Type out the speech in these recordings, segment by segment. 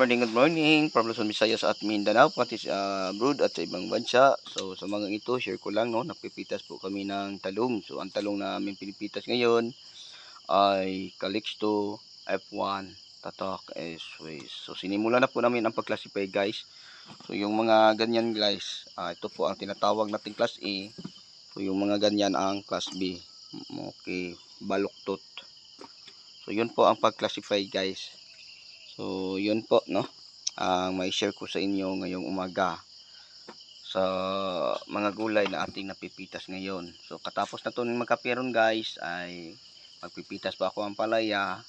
morning, good morning. From Luzon, Visayas at Mindanao, pati sa abroad at sa ibang bansa. So, sa mga ito, share ko lang, no, nagpipitas po kami ng talong. So, ang talong na aming pinipitas ngayon ay Calixto F1 Tatak S-Ways. So, sinimula na po namin ang pag-classify, guys. So, yung mga ganyan, guys, ah, ito po ang tinatawag nating class A. So, yung mga ganyan ang class B. Okay, baluktot. So, yun po ang pag-classify, guys. So, yun po, no? Ang may share ko sa inyo ngayong umaga sa mga gulay na ating napipitas ngayon. So, katapos na ito ng magkapiron guys, ay magpipitas pa ako ang palaya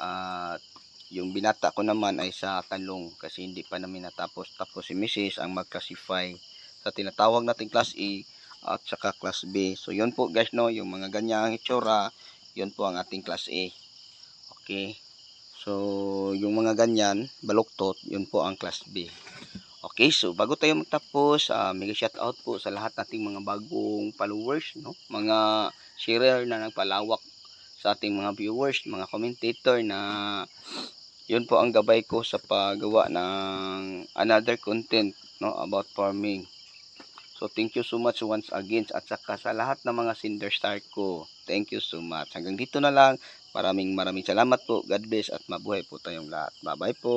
at yung binata ko naman ay sa talong kasi hindi pa namin natapos. Tapos si Mrs. ang mag-classify sa tinatawag nating class A at saka class B. So, yun po guys, no? Yung mga ganyang itsura, yun po ang ating class A. Okay. So, yung mga ganyan, baluktot, yun po ang class B. Okay, so bago tayo magtapos, uh, mega shout out po sa lahat nating mga bagong followers, no? Mga sharer na nagpalawak sa ating mga viewers, mga commentator na yun po ang gabay ko sa paggawa ng another content, no, about farming. So, thank you so much once again at saka sa lahat ng mga sender star ko. Thank you so much. Hanggang dito na lang. Maraming maraming salamat po. God bless at mabuhay po tayong lahat. Bye-bye po.